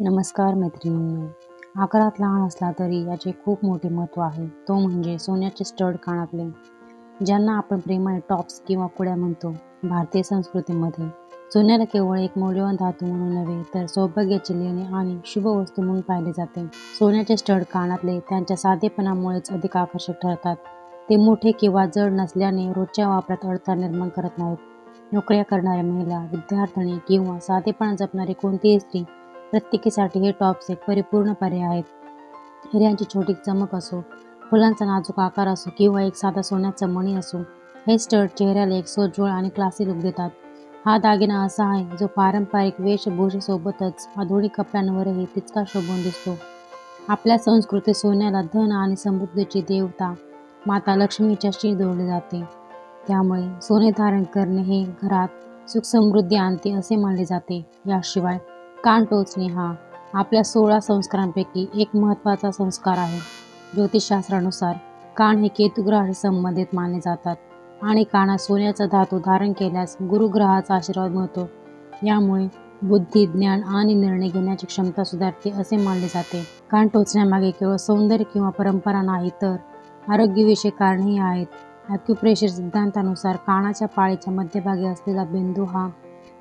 नमस्कार मैत्रिणींनो. आकारात लहान असला तरी याचे खूप मोठे महत्त्व आहे. तो म्हणजे सोन्याचे स्टड कानातले ज्यांना आपण प्रेमाने टॉप्स किंवा कुड्या म्हणतो भारतीय संस्कृतीमध्ये. सोन्याला केवळ एक मौल्यवान धातू म्हणून नव्हे तर सौभाग्याची लेणे आणि शुभ वस्तू म्हणून पाहिले जाते. सोन्याचे स्टड कानातले त्यांच्या साधेपणामुळेच अधिक आकर्षक ठरतात. ते मोठे किंवा जड नसल्याने रोजच्या वापरात अडथळा निर्माण करत नाहीत. नोकऱ्या करणाऱ्या महिला विद्यार्थिनी किंवा साधेपणा जपणारी कोणतीही स्त्री प्रत्येकीसाठी हे टॉप्स एक परिपूर्ण पर्याय आहेत. हिऱ्यांची छोटी चमक असो फुलांचा नाजूक आकार असो किंवा एक साधा सोन्याचा मणी असो हे स्टड चेहऱ्याला एक सोज्वळ आणि क्लासी लुक देतात. हा दागिना असा आहे जो पारंपरिक वेशभूषेसोबतच आधुनिक कपड्यांवरही तितका शोभून दिसतो. आपल्या संस्कृतीत सोन्याला धन आणि समृद्धीची देवता माता लक्ष्मीच्याशी जोडले जाते. त्यामुळे सोने धारण करणे हे घरात सुख समृद्धी आणते असे मानले जाते. याशिवाय कान टोचणे हा आपल्या सोळा संस्कारांपैकी एक महत्त्वाचा संस्कार आहे. ज्योतिषशास्त्रानुसार कान हे केतुग्रहाशी संबंधित मानले जातात आणि कानात सोन्याचा धातू धारण केल्यास गुरुग्रहाचा आशीर्वाद मिळतो. यामुळे बुद्धी ज्ञान आणि निर्णय घेण्याची क्षमता सुधारते असे मानले जाते. कान टोचण्यामागे केवळ सौंदर्य किंवा परंपरा नाही तर आरोग्यविषयक कारणेही आहेत. ॲक्युप्रेशर सिद्धांतानुसार कानाच्या पाळीच्या मध्यभागी असलेला बिंदू हा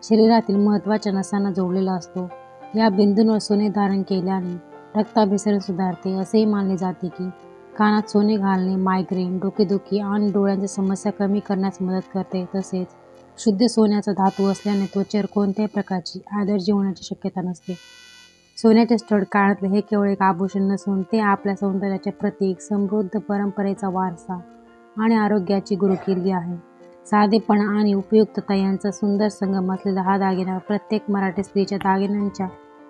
शरीरातील महत्त्वाच्या नसांना जोडलेला असतो. या बिंदूंवर सोने धारण केल्याने रक्ताभिसरण सुधारते असेही मानले जाते की कानात सोने घालणे मायग्रेन डोकेदुखी आणि डोळ्यांच्या समस्या कमी करण्यास मदत करते. तसेच शुद्ध सोन्याचा धातू असल्याने त्वचेवर कोणत्याही प्रकारची ॲलर्जी होण्याची शक्यता नसते. सोन्याचे स्टड काळातले हे केवळ एक आभूषण नसून ते आपल्या सौंदर्याचे प्रतीक समृद्ध परंपरेचा वारसा आणि आरोग्याची गुरुकिल्ली आहे. साधेपणा आणि उपयुक्तता यांचा सुंदर संगम असलेला हा दागिना प्रत्येक मराठी स्त्रीच्या दागिन्यांच्या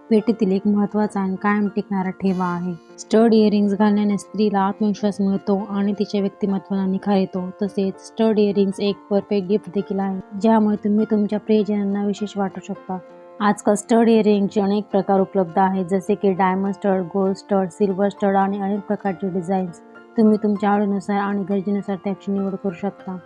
पेटीतील एक महत्त्वाचा आणि कायम टिकणारा ठेवा आहे. स्टड इयरिंग्स घालण्याने स्त्रीला आत्मविश्वास मिळतो आणि तिच्या व्यक्तिमत्वाला निखार येतो. तसेच स्टड इयरिंग्स एक परफेक्ट गिफ्ट देखील आहे ज्यामुळे तुम्ही तुमच्या प्रियजनांना विशेष वाटू शकता. आजकाल स्टड इयरिंगचे अनेक प्रकार उपलब्ध आहेत जसे की diamond stud gold stud silver stud आणि अनेक प्रकारचे डिझाईन्स. तुम्ही तुमच्या आवडीनुसार आणि गरजेनुसार त्याची निवड करू शकता.